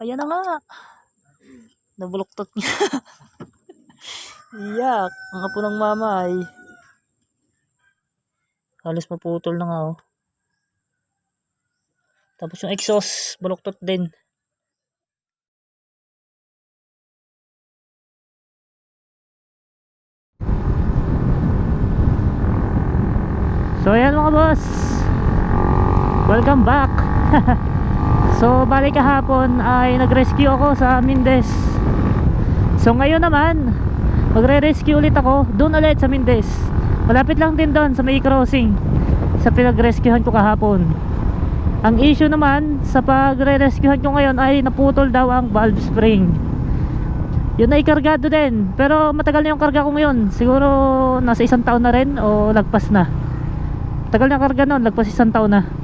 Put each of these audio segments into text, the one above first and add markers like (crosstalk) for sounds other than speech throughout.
Ayan na nga. Nabuloktot niya. (laughs) Iyak. Ang apo ng mama ay halos maputol na nga oh. Tapos yung exhaust, baluktot din. So ayan mga boss Welcome back (laughs) So balik kahapon ay nag-rescue ako sa Mindes So ngayon naman Magre-rescue ulit ako Doon ulit sa Mindes Malapit lang din doon sa may crossing Sa pinag-rescuehan ko kahapon. Ang issue naman Sa pagre-rescuehan ko ngayon Ay naputol daw ang valve spring. Yun ay kargado din Pero matagal na yung karga ko ngayon. Siguro nasa isang taon na rin O lagpas na. Tagal na karga nun, lagpas isang taon na.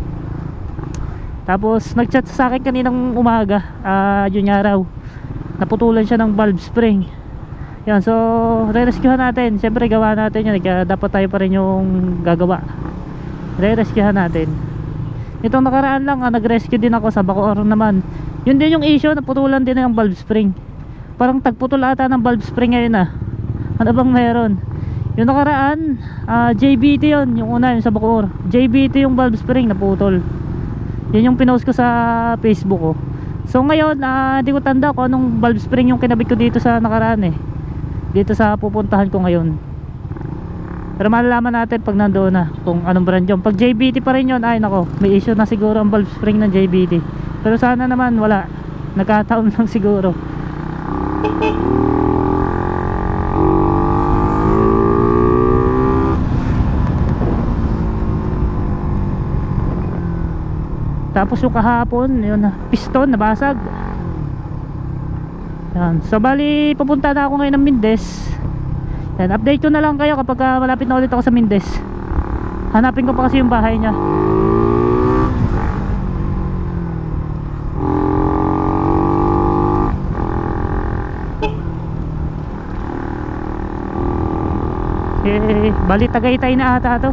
Tapos nagchat sa akin kaninang umaga, ah yun nga raw. Naputulan siya ng valve spring. Yan, so re-rescuehan natin. Siyempre gawa natin yun, kaya dapat tayo pa rin yung gagawa. Re-rescuehan natin. Itong nakaraan lang, ah, nag-rescue din ako sa Bacoor naman. Yun din yung issue, naputulan din ng valve spring. Parang tagputol ata ng valve spring ngayon ah. Ano bang meron? Yung nakaraan, ah, JBT yun, yung una yun sa Bacoor. JBT yung valve spring naputol. Yun yung pinost ko sa Facebook ko. So ngayon, ah, di ko tanda kung anong valve spring yung kinabit ko dito sa nakaraan eh. Dito sa pupuntahan ko ngayon. Pero malalaman natin pag nandoon na kung anong brand yun. Pag JBT pa rin yun, ay nako, may issue na siguro ang valve spring ng JBT. Pero sana naman wala. Nagkataon lang siguro. Tapos yung kahapon, yun, piston nabasag. Yan. So bali, pupunta na ako ngayon ng Mindes. Yan, update ko na lang kayo kapag ah, malapit na ulit ako sa Mindes. Hanapin ko pa kasi yung bahay niya. Eh, bali Tagaytay na ata to.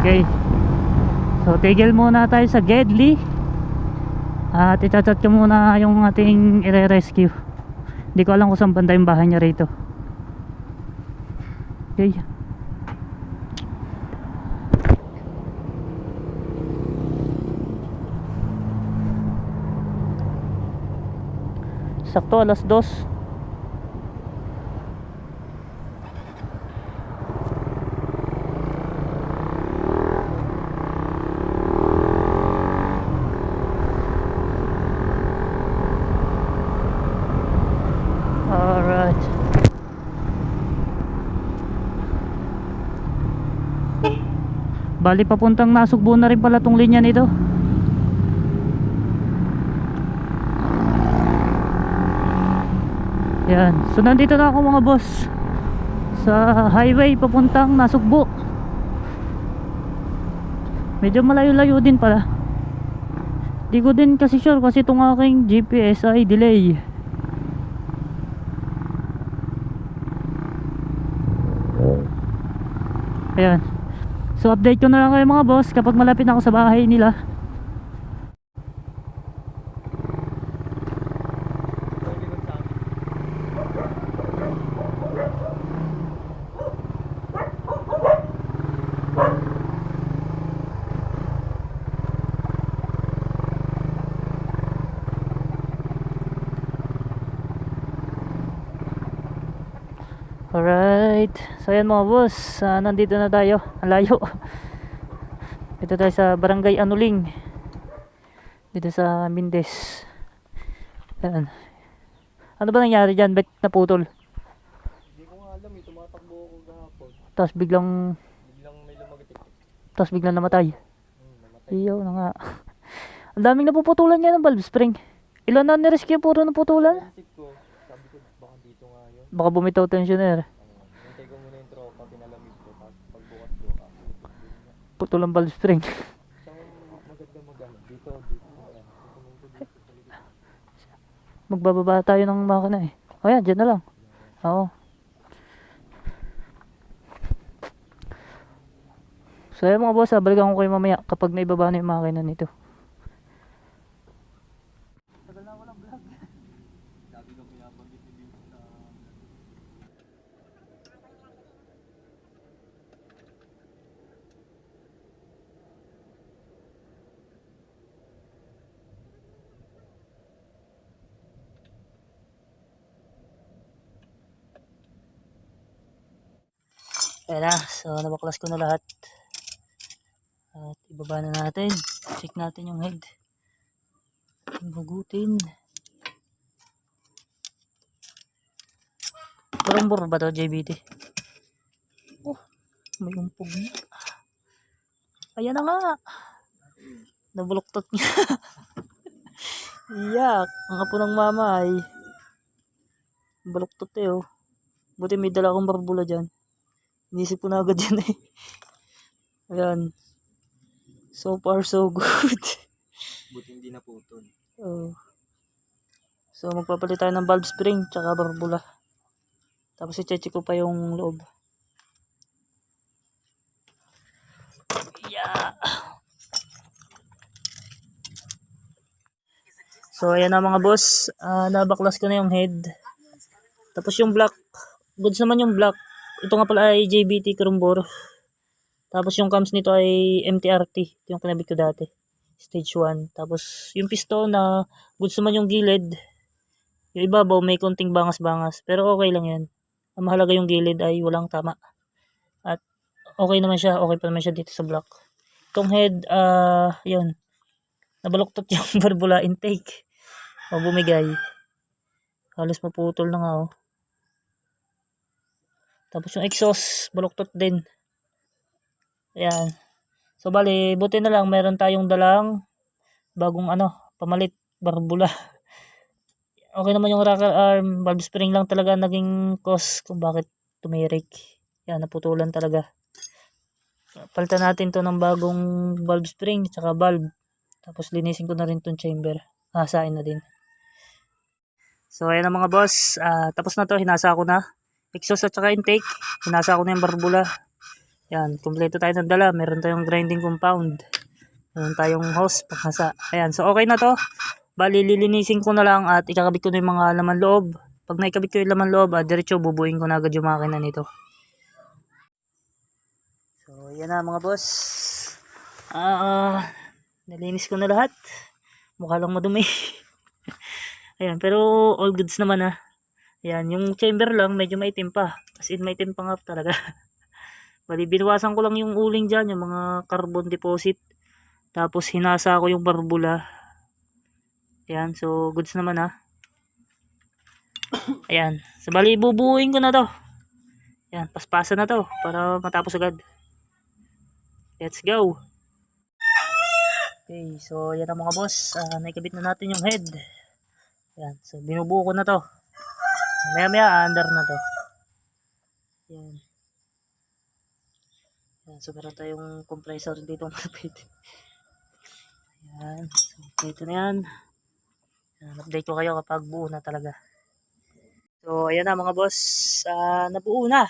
Okay. So tigil muna tayo sa Gedli. At i-chat ko muna yung ating i-rescue. Hindi ko alam kung saan banda yung bahay niya rito. Okay. Sakto alas dos. Alright. Bali papuntang nasugbo na rin pala tong linya nito. Yan. So nandito na ako mga boss. Sa highway papuntang nasugbo. Medyo malayo-layo din pala. Di ko din kasi sure kasi itong aking GPS ay delay. Ayan. So update ko na lang kayo mga boss kapag malapit na ako sa bahay nila. Alright. So ayan mga boss, ah, nandito na tayo. Ang layo. Dito tayo sa Barangay Anuling. Dito sa Mindes. Ayan. Ano ba nangyari dyan? Ba't naputol? Hindi ko nga alam eh, tumatakbo ako gahapon. Tapos biglang, Biglang may lumagitik. tapos biglang namatay. Hmm, namatay. Iyaw na nga. (laughs) Ang daming napuputulan niya ng valve spring. Ilan na nirescue puro naputulan? Isip ko baka dito nga yun. Baka bumitaw tensioner. Hintay ko muna yung tropa, pinalamig ko. Tapos pagbukas ko, ah, Putol ang valve spring. Saan maganda magano? Dito, dito. Ayan. Kukunin ko dito sa likod. Magbababa tayo ng makina eh. O yan, dyan na lang. Oo. So ayun mga boss, ah, balikan ko kayo mamaya kapag naibaba na yung makina nito. Ayan na, so nabaklas ko na lahat. At ibaba na natin. Check natin yung head. Hugutin. Parang buro ba to, JBT? Oh, may umpog na. Ayan na nga. Nabuloktot niya. (laughs) Iyak. Ang apo ng mama ay baluktot eh oh. Buti may dala akong barbula dyan. Inisip ko na agad yan eh. Ayan. So far so good. Buti hindi naputol. Oh. So magpapalit tayo ng valve spring tsaka barbula. Tapos i-check ko pa yung loob. Yeah. So ayan na mga boss, Ah, nabaklas ko na yung head. Tapos yung black, goods naman yung black. Ito nga pala ay JBT Crumbor. Tapos yung cams nito ay MTRT, ito yung kinabit ko dati. Stage 1. Tapos yung piston na goods naman yung gilid. Yung ibabaw may konting bangas-bangas. Pero okay lang yan. Ang mahalaga yung gilid ay walang tama. At okay naman siya. Okay pa naman siya dito sa block. Itong head, ah, yun. Nabaluktot (laughs) yung barbula intake. O bumigay. Halos maputol na nga oh. Tapos yung exhaust, baluktot din. Ayan. So bali, buti na lang meron tayong dalang bagong ano, pamalit, barbula. (laughs) Okay naman yung rocker arm, valve spring lang talaga naging cause kung bakit tumirik. Yan, naputulan talaga. Palitan natin to ng bagong valve spring, tsaka valve. Tapos linisin ko na rin tong chamber. Hasain na din. So ayan na mga boss, Ah, tapos na to, hinasa ko na. Exhaust at saka intake, hinasa ko na yung barbula. Yan, kumpleto tayo ng dala. Meron tayong grinding compound. Meron tayong hose, panghasa. Ayan, so okay na to. Bali, lilinisin ko na lang at ikakabit ko na yung mga laman loob. Pag naikabit ko yung laman loob, ah, diretso bubuin ko na agad yung makina nito. So, yan na mga boss. Ah, nalinis ko na lahat. Mukha lang madumi. (laughs) Ayan, pero all goods naman ah. Ayan, yung chamber lang medyo maitim pa. As in maitim pa nga talaga. (laughs) Bali, binawasan ko lang yung uling dyan, yung mga carbon deposit. Tapos hinasa ko yung barbula. Ayan, so goods naman ha. (coughs) Ayan, so bali bubuuin ko na to. Ayan, paspasa na to para matapos agad. Let's go! Okay, so yan ang mga boss. Ah, naikabit na natin yung head. Ayan, so binubuo ko na to. Maya maya, under na to. Ayan. Ayan, so meron tayong compressor dito malapit. Ayan, so dito na yan. Ayan, update ko kayo kapag buo na talaga. So, ayan na mga boss. Ah, nabuo na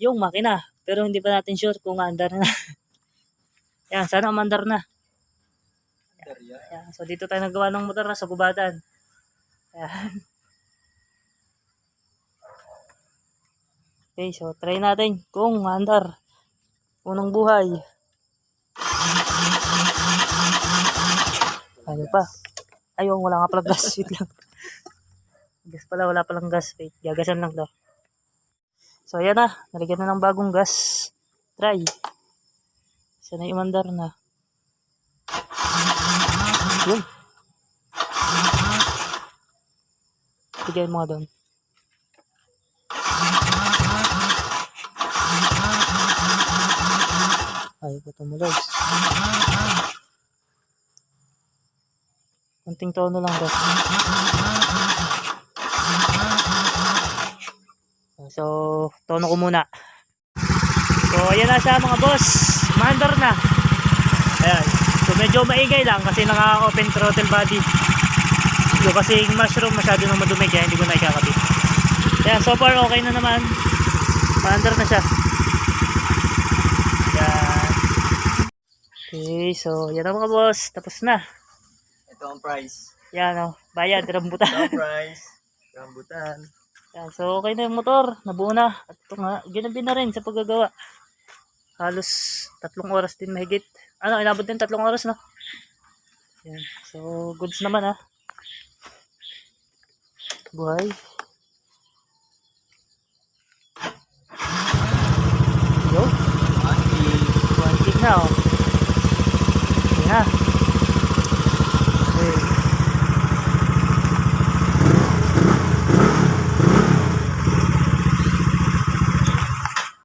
yung makina. Pero hindi pa natin sure kung andar na. (laughs) Ayan, sana umandar na. Ayan, so dito tayo nagawa ng motor na sa gubatan. Ayan. Okay, so try natin kung andar. Unang buhay. Ano pa? Ayun, wala nga pala gas. (laughs) Wait lang. Gas pala, wala palang gas. Wait, gagasan lang daw. So, ayan na. Nalagyan na ng bagong gas. Try. Sana imandar na. Yun. Bigay mo nga doon. Ayaw ko tumulos. Kunting tono lang daw. So, tono ko muna. So, ayan na siya mga boss. Mandar na. Ayan. So, medyo maingay lang kasi naka-open throttle body. Yung kasi mushroom masyado nang madumi kaya hindi ko na ikakabit. Ayan, so far okay na naman. Mandar na siya. Okay, so yan na mga boss. Tapos na. Ito ang price. Yan o. Bayad, rambutan. Ito ang price. Rambutan. Yan, so okay na yung motor. Nabuo na. At ito nga, ginabi na rin sa paggagawa. Halos tatlong oras din mahigit. Ano, inabot din tatlong oras no? Yan. So, goods naman ha. Buhay. na oh. Yan na.